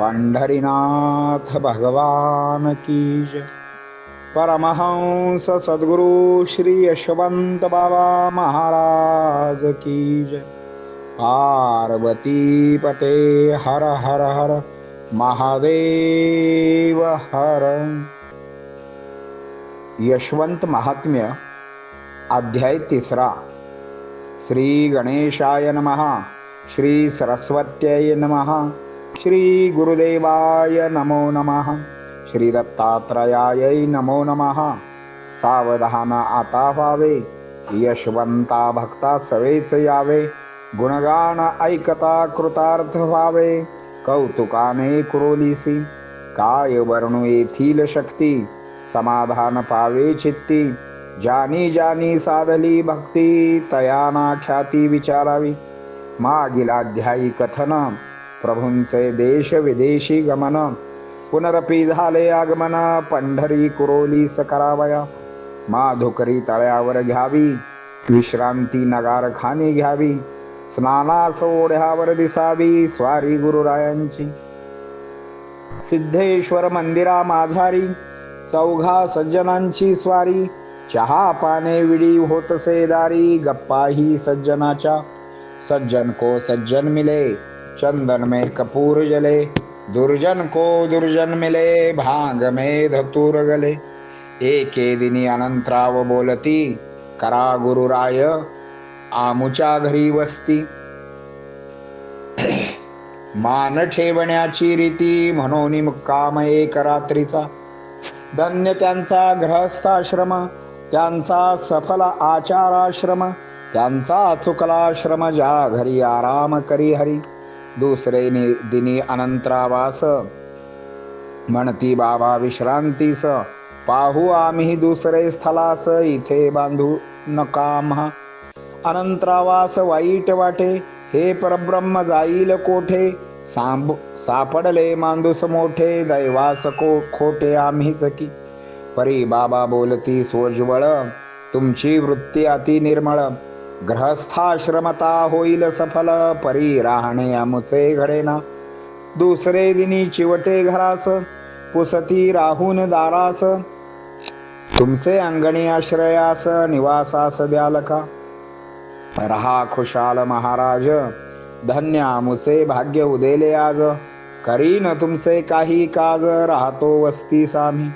पंढरीनाथ भगवान की जय। परमहंस सद्गुरु श्री यशवंत बाबा महाराज की जय। पार्वती पते हर हर हर महादेव हर। यशवंत महात्म्य अध्याय तिसरा। श्री गणेशाय नमः श्री सरस्वत्याय नमः। श्री गुरुदेवाय नमो नमः। श्रीदत्तात्रयायै नमो नमः। सावधान आता व्हावे। यशवंता भक्ता सवेच यावे। गुणगान ऐकता कृतार्थ व्हावे। कौतुकाने कुरोलीसी। काय वर्णू येथील शक्ती। समाधान पावे चित्ती। जानी जानी साधली भक्ती। तयाना ख्याती विचारावी। मागील अध्यायी कथन प्रभूंचे देश विदेशी गमन। पुनरपी झाले आगमन पंढरी कुरोली सकरावया। माधुकरी तळ्यावर घ्यावी विश्रांती नगार घ्यावी स्नाना सोढ्यावर दिसावी स्वारी गुरुरायांची। सिद्धेश्वर मंदिरा माझारी चौघा सज्जनांची स्वारी। चहा पाने विडी होतसे दारी गप्पा ही सज्जनाच्या। सज्जन को सज्जन मिले। चंदन में कपूर जले दुर्जन को दुर्जन मिले भांग में धतूर गले। एके दिनी अनंतराव बोलती करा गुरुराय आमुच्या घरी वस्ती। मान ठेवण्याची रीती म्हणून मुक्काम एक रात्रीचा। धन्य त्यांचा ग्रहस्थाश्रम त्यांचा सफल आचाराश्रम त्यांचा चुकलाश्रम ज्या घरी आराम करी हरी। दुसरे नि- दिनी अनंतरावास। म्हणती बाबा विश्रांतीस पाहू आम्ही दुसरे स्थलास इथे बांधू नकामा अनंतरावास वाईट वाटे हे परब्रह्म जाईल कोठे? सांब सापडले मांदूस मोठे दैवास को खोटे आम्ही चकी परी बाबा बोलती सोज्वळ तुमची वृत्ती अति निर्मळ ग्रहस्थाश्रमता होईल सफल परी राहणे अमुचे घडेना. दुसरे दिनी चिवटे घरास पुसती राहून दारास. तुमचे अंगणी आश्रयास निवासास द्याल का? रहा खुशाल महाराज धन्य आमुचे भाग्य उदेले आज. करीन तुमचे काही काज राहतो वस्ती सामी.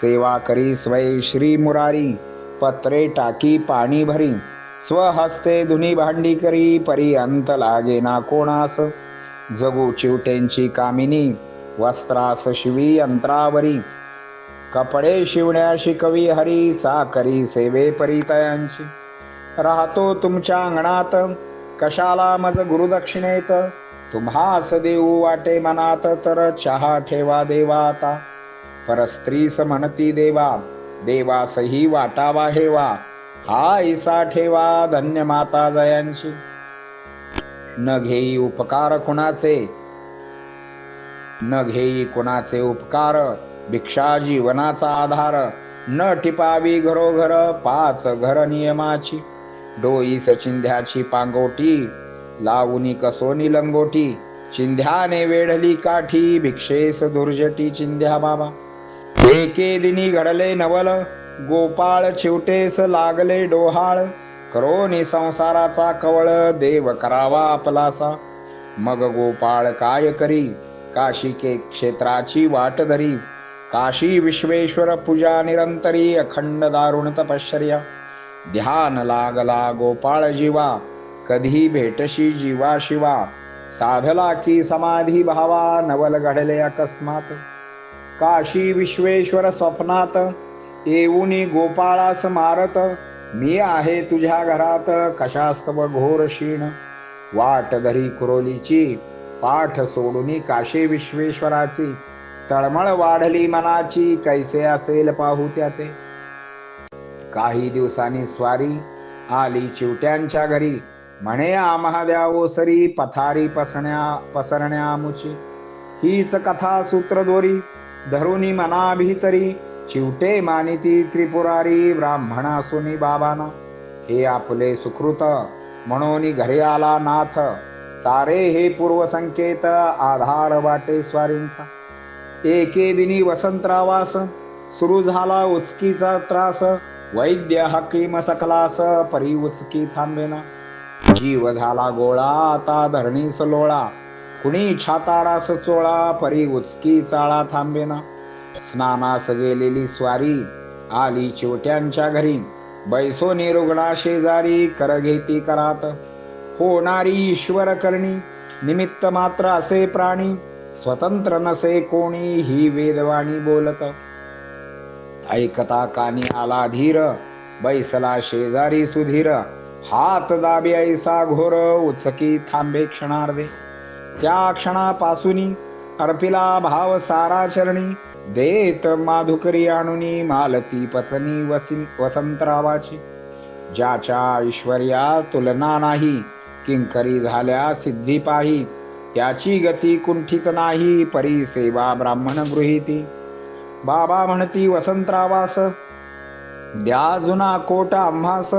सेवा करी स्वय श्री मुरारी पत्रे टाकी पाणी भरी. स्वहस्ते धुनी भांडी करी परी अंत लागे ना कोणास. जगू चिवटेंची कामिनी वस्त्रास शिवी अंतरावरी कपडे शिवण्या शिकवी हरी चाकरी सेवे परितयांची राहतो तुमच्या अंगणात कशाला मज गुरुदक्षिणेत? तुम्हास देऊ वाटे मनात तर चहा ठेवा देवा आता. परस्त्रीस म्हणती देवा देवासही वाटावा हेवा. हा ईसा ठेवा धन्य माता जयांशी. न घेई उपकार कुणाचे न घेई कुणाचे उपकार भिक्षा जीवनाचा आधार. न टिपावी घरोघर पाच घर नियमाची. डोईस चिंध्याची पांगोटी लावूनी कसोनी लंगोटी. चिंध्याने वेढली काठी भिक्षेस दुर्जटी चिंध्या बाबा. एके दिनी घडले नवल गोपाळ चिवटेस लागले डोहाळ. करोनी संसाराचा कवळ देव करावा आपलासा. मग गोपाळ काय करी? काशी के क्षेत्राची वाट धरी. काशी विश्वेश्वर पूजा निरंतरी अखंड दारुण तपश्चर्या. ध्यान लागला गोपाळ जीवा. कधी भेटशी जीवा शिवा. साधला की समाधी भावा. नवल घडले अकस्मात. काशी विश्वेश्वर स्वप्नात. येऊनी गोपाळास मारत मी आहे तुझ्या घरात कशास्तव घोर क्षीण. वाट धरी कुरोलीची पाठ सोडून काशी विश्वेश्वराची. तळमळ वाढली मनाची कैसे असेल पाहू त्या ते काही दिवसांनी स्वारी आली चिवट्यांच्या घरी. म्हणे आम्हा द्या ओसरी पथारी पसण्या पसरण्या मुची. हीच कथा सूत्रदोरी धरुनी मना भीतरी चिवटे मानिती त्रिपुरारी ब्राह्मणा सुनी बाबाना। हे आपले सुकृत म्हणून घरी आला नाथ। सारे हे पूर्व संकेत आधार वाटे स्वारींचा एके दिनी वसंतरावास सुरू झाला उचकीचा त्रास। वैद्य हकीम सकलास परी उचकी थांबेना। जीव झाला गोळा आता धरणीस लोळा। कुणी छातारास चोळा परी उचकी चाळा थांबेना। स्नानास गेलेली स्वारी आली चिवट्यांच्या घरी. बैसोनी रुग्णा शेजारी कर घेती करात. होणारी ईश्वर करणी निमित्त मात्र असे प्राणी स्वतंत्र नसे कोणी ही वेदवाणी बोलत. ऐकता कानी आला धीर बैसला शेजारी सुधीर. हात दाबी ऐसा घोर उचकी थांबे क्षणार्धे. त्या क्षणापासून अर्पिला भाव सारा चरणी देत माधुकरी आणुनी मालती पथनी वसिन वसंतरावाची. ज्याच्या ऐश्वर्या तुलना नाही किंकरी झाल्या सिद्धी पाही. त्याची गती कुंठित नाही परी सेवा ब्राह्मण गृहीती. बाबा म्हणती वसंतरावास द्या जुना कोट आम्हास.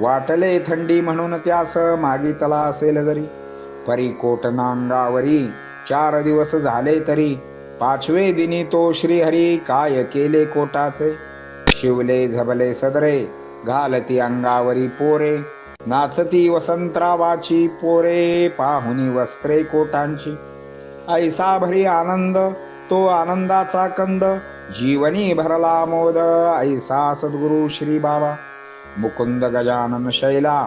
वाटले थंडी म्हणून त्यास मागितला असेल जरी. परी कोट नांगावरी चार दिवस झाले तरी. पाचवे दिनी तो श्रीहरी काय केले कोटाचे? शिवले झबले सदरे घालती अंगावरी पोरे नाचती वसंतरावाची पोरे पाहुनी वस्त्रे कोटांची. ऐसा भरी आनंद तो आनंदाचा कंद जीवनी भरला मोद ऐसा सद्गुरु श्री बाबा. मुकुंद गजानन शैला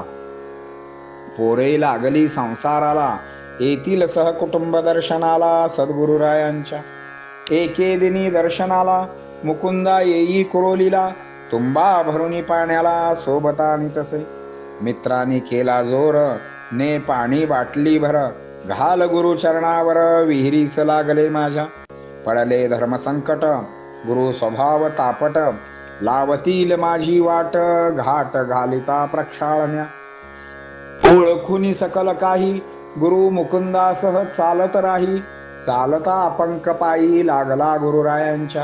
पोरे लागली संसाराला येथील सहकुटुंब दर्शनाला सद्गुरुरायांच्या. एके दिनी दर्शनाला मुकुंदा येई कुरोलीला तुंबा भरुनी पाण्याला सोबतानी तसे. मित्राने केला जोर ने पाणी बाटली भर घाल गुरु चरणावर विहिरीस लागले माझ्या. पडले धर्मसंकट गुरु स्वभाव तापट लावतील माझी वाट घाट घालिता प्रक्षाळण्या. ओळखुनी सकल काही गुरु मुकुंदासह चालत राही चालता अपंक पायी लागला गुरुरायांच्या.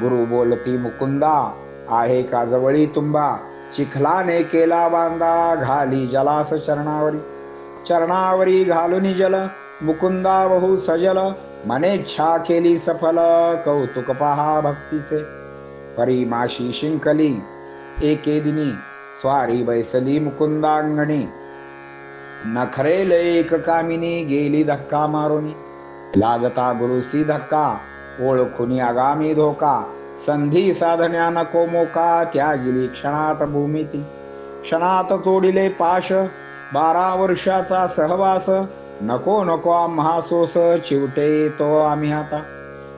गुरु बोलती मुकुंदा आहे का जवळी तुंबा? चिखलाने केला बांधा घाली जलास चरणावरी. चरणावरी घालुनी जल मुकुंदा बहु सजल. मनेच्छा केली सफल कौतुक पहा भक्तीचे. परी माशी शिंकली एके दिनी स्वारी बैसली मुकुंदांगणी. नखरेल एक कामिनी गेली धक्का मारुनी. लागता गुरुसी धक्का ओळखुनी आगामी धोका संधी साधण्या नको मोका त्या गेली क्षणात भूमिती. क्षणात तोडिले पाश बारा वर्षाचा सहवास नको नको आम्हा सोस चिवटे तो आम्ही आता.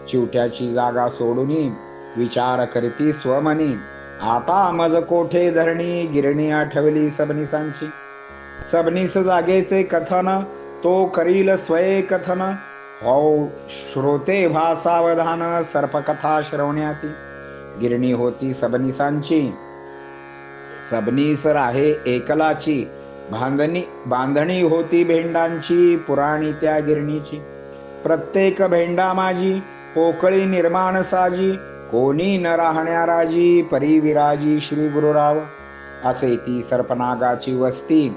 चिवट्याची जागा सोडूनी विचार करती स्वमनी आता मज कोठे धरणी गिरणी आठवली सबनिसांची. सबनीस जागेचे कथन तो करील स्वये कथन हो श्रोते भा सावधान सर्पकथा श्रवण्याती गिरणी होती सबनिसांची सबनीस राहे एकलाची बांधणी बांधणी होती भेंडांची पुराणी त्या गिरणीची। प्रत्येक भेंडा माझी पोकळी निर्माण साजी कोणी न राहण्या राजी परिविराजी श्री गुरुराव असे ती सर्पनागाची वस्ती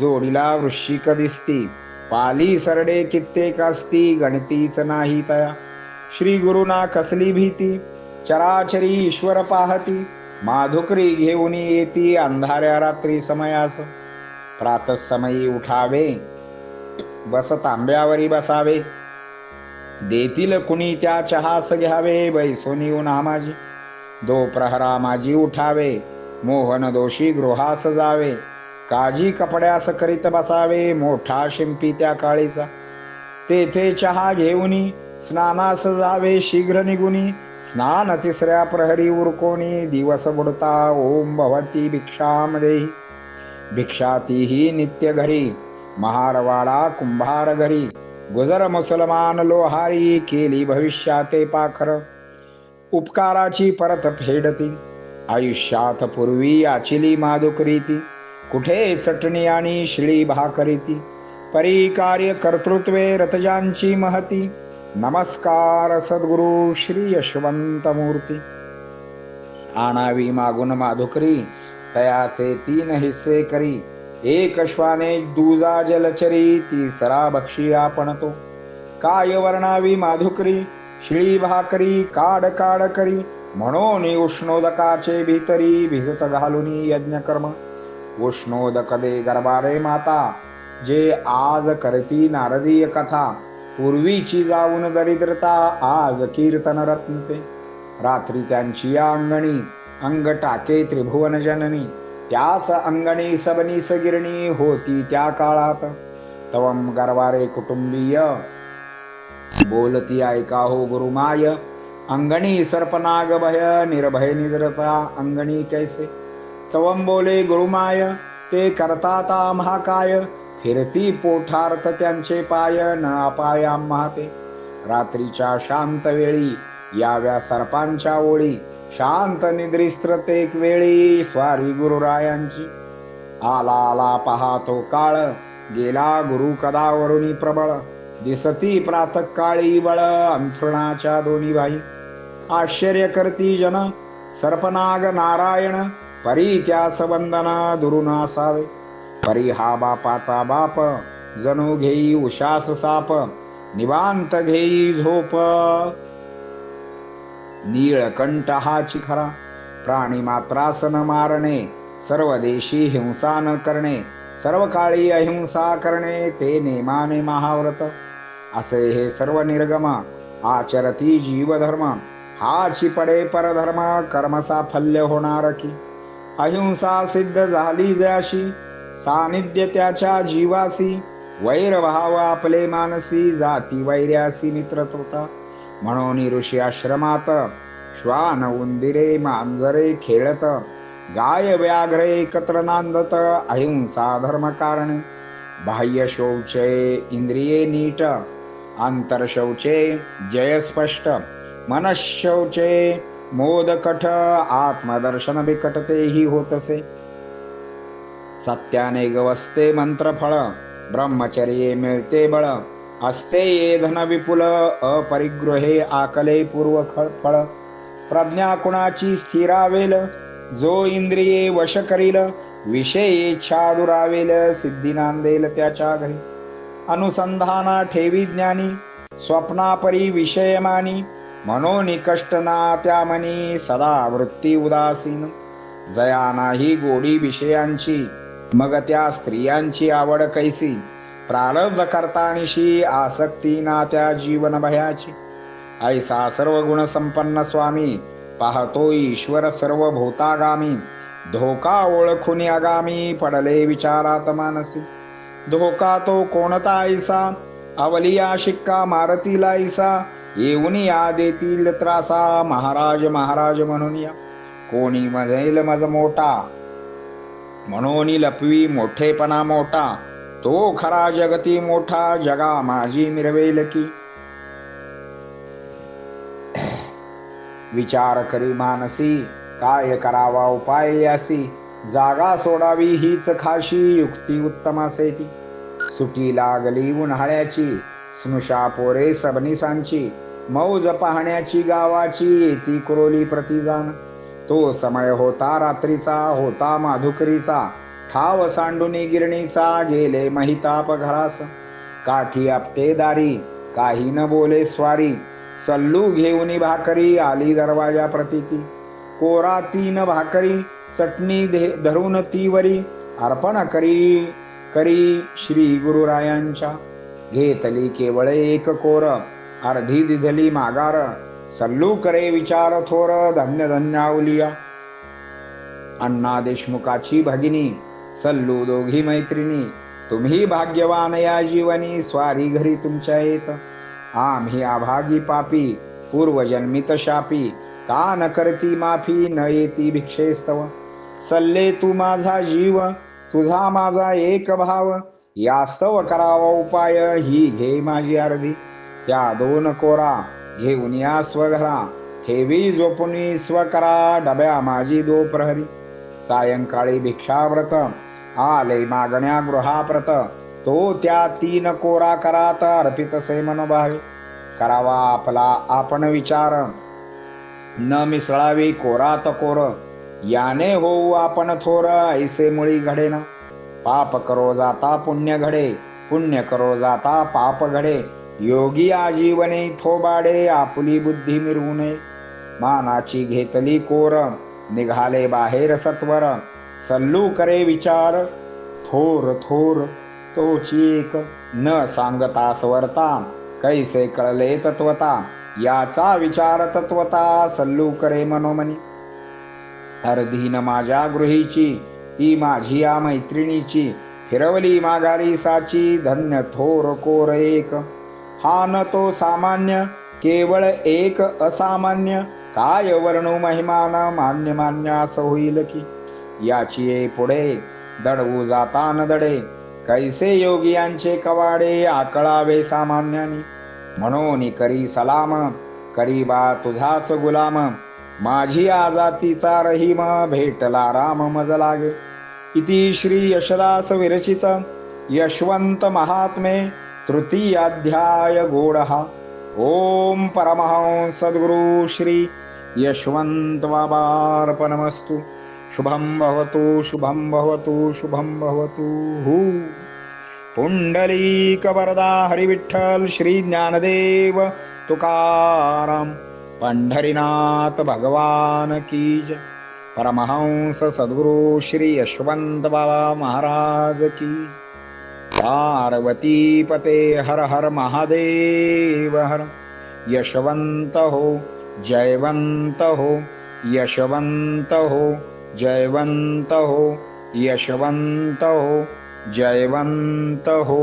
जोडीला वृश्चिक दिसती। पाली सरडे कित्येक असती गणतीच नाही तया. श्री गुरुना कसली भीती? चराचरी ईश्वर पाहती. माधुकरी घेऊन येती अंधाऱ्या रात्री समयास. प्रातसमयी उठावे. बस तांब्यावरी बसावे. देतील कुणी त्या चहास घ्यावे बैसोनी उन्हा माझी दो प्रहरा माझी उठावे. मोहन दोषी गृहास जावे. काजी कपड्यास करीत बसावे मोठा शिंपी त्या काळीचा. तेथे चहा घेऊनी स्नानास जावे शीघ्र निघुनी स्नान तिसऱ्या प्रहरी उरकोणी दिवस बुडता ओम भवती भिक्षाम देही. भिक्षातीही नित्य घरी महारवाडा कुंभार घरी गुजर मुसलमान लोहारी केली भविष्याते पाखर. उपकाराची परत फेडती आयुष्यात पूर्वी आचिली माधुकरीती कुठे चटणी आणि शिळी भाकरीती? परी कार्य कर्तृत्वे रथजांची महती. नमस्कार सद्गुरु श्री यशवंत मूर्ती आणावी मागून माधुकरी तयाचे तीन हिस्से करी. एक श्वाने दुजा जलचरी तिसरा बक्षी आपण तो काय वर्णावी माधुकरी? शिळी भाकरी काड काड करी. म्हणून उष्णोदकाचे भीतरी भिजत घालून यज्ञकर्म. कर्म दे गर्भारे माता जे आज करती नारदीय कथा पूर्वीची जाऊन दरिद्रता आज कीर्तन रत्नते. रात्री त्यांची या अंगणी अंग टाके त्रिभुवन जननी त्याच अंगणी सबनीस गिरणी होती त्या काळात. तवम गरवारे कुटुंबीय बोलती ऐका हो गुरुमाय अंगणी सर्पनाग भय निर्भय निद्रता अंगणी कैसे? चवंबोले गुरुमाय ते करताता महाकाय फिरती पोठार्थ त्यांचे पाय न अपाया महाते. रात्रीच्या शांत वेळी याव्या सर्पांच्या ओळी शांत निद्रिस्त्रतेक वेळी स्वारी गुरुरायांची. आला आला पाहतो काळ गेला गुरु कदावरुनी प्रबळ. दिसती प्रातः काळी बळ अंथरुणाच्या दोन्ही बाई. आश्चर्य करती जन सर्पनाग नारायण परी त्यास वंदना दुरून असावे परी हा बापाचा बाप जणू घेई उशास साप निवांत घेई झोप। नीळकंठ हा चिखरा प्राणी मात्रास न मारणे सर्व देशी हिंसा न करणे सर्व काळी अहिंसा करणे ते नेमाने महाव्रत। असे हे सर्व निर्गम आचरती जीवधर्म हाची पडे परधर्म कर्मसाफल्य होणार की। अहिंसा सिद्ध झाली जयाशी सानिध्य त्याच्या जीवासी वैर भाव आपले मानसी जाती वैर्यासी मित्रत होता म्हणून ऋषी आश्रमात श्वान उंदिरे मांजरे खेळत गाय व्याघ्रे एकत्र नांदत अहिंसा धर्म कारण. बाह्य शौचे इंद्रिये नीट आंतर शौचे जय स्पष्ट मनशौचे मोदकट आत्मदर्शन बिकट तेही होतसे। सत्याने गवसते मंत्रफळ ब्रह्मचर्ये मिळते बळ। असते ये धन विपुल अपरिगृहे आकले पूर्व फळ प्रज्ञा कुणाची स्थिरावेल जो इंद्रिये वश करील विषय इच्छा दुरावेल सिद्धी नांदेल त्याच्या घरी। अनुसंधाना ठेवी ज्ञानी स्वप्नापरी विषयमानी मनोनिकष्टना ना त्या मनी सदा वृत्ती उदासीन. जया नाही गोडी विषयांची मग त्या स्त्रियांची आवड कैसी. प्रारब्ध करतानिशी आसक्ती ना त्या जीवन भयाची ऐसा सर्व गुण संपन्न स्वामी पाहतो ईश्वर सर्व भूतागामी धोका ओळखून आगामी पडले विचारात मानसी. धोका तो कोणता ऐसा? अवलिया शिक्का मारतीला ऐसा? येऊन या देतील त्रासा. महाराज महाराज म्हणून या. कोणी मजेल मज मोठा? म्हणून लपवी मोठेपणा मोठा. तो खरा जगती मोठा. जगा माझी मिरवेल की. विचार करी मानसी. काय करावा उपाय यासी जागा सोडावी हीच खाशी. युक्ती उत्तम असे ती. सुटी लागली उन्हाळ्याची. स्नुषा पोरे सबनिसांची मौज पाहण्याची गावाची येती कुरोली प्रतिजान. तो समय होता रात्रीचा होता माधुकरीचा. ठाव सांडुनी गिरणीचा गेले महिताप घरास. काठी आपटेदारी काही न बोले स्वारी. सल्लू घेऊन भाकरी आली दरवाजा प्रतीती. कोरा तीन भाकरी चटणी धे- धरून तीवरी अर्पण करी करी श्री गुरुरायांच्या. घेतली केवळ एक कोर. अर्धी दिधली मागार सल्लू करे विचार थोर धन्य धन्यावलिया. अण्णा देशमुखाची भगिनी सल्लू दोघी मैत्रिणी तुम्ही भाग्यवान या जीवनी स्वारी घरी तुमच्या येत. आम्ही अभागी पापी पूर्वजन्मित शापी का न करती माफी न येती भिक्षेस्तव. सल्ले तू माझा जीव तुझा माझा एक भाव. यास्तव करावा उपाय ही घे माझी अर्धी त्या दोन कोरा घेऊन या स्वघरा. ठेवी झोपुनी स्वकरा डब्या माझी दो प्रहरी सायंकाळी भिक्षाव्रत आले मागण्या गृहाप्रत. तो त्या तीन कोरा करात अर्पित से मनोभावे. करावा आपला आपण विचार. न मिसळावी कोरात कोर. याने होऊ आपण थोर ऐसे मुळी घडेना. पाप करो जाता पुण्य घडे पुण्य करो जाता पाप घडे. योगी आजीवने थोबाडे आपुली बुद्धी मिरवूने. मानाची घेतली कोर निघाले बाहेर सत्वर. सल्लू करे विचार थोर थोर तोची एक. न सांगता स्वरता कैसे कळले तत्वता? याचा विचार तत्वता सल्लू करे मनोमनी. अर्धीन माझ्या गृहीची ही माझी या मैत्रिणीची फिरवली माघारी साची धन्य थोर कोर एक. हा न तो सामान्य केवळ एक असामान्य काय वर्णू महिमान मान्य मान्य असं होईल की? याची पुढे दडवू जाता न दडे कैसे योगियांचे कवाडे आकळावे सामान्यानी? म्हणून करी सलाम करी बा तुझाच गुलाम माझी आजातीचा रहीम भेटला राम मज लागे इति श्री यशदास विरचित यशवंत महात्मे तृतीयाध्याय गोडहा. ओम परमहंस सद्गुरु श्री यशवंत बाबार्पणमस्तु. शुभं भवतु शुभं भवतु शुभं भवतु. हू. पुंडलीक वरदा हरिविठ्ठल श्री ज्ञानदेव तुकाराम. पंढरीनाथ भगवान की जय. परमहंस सद्गुरु श्री यशवंत बाबा महाराज की पार्वती पते हर हर महादेव हर. यशवंत हो जयवंत हो यशवंत हो जयवंत हो यशवंत हो जयवंत हो.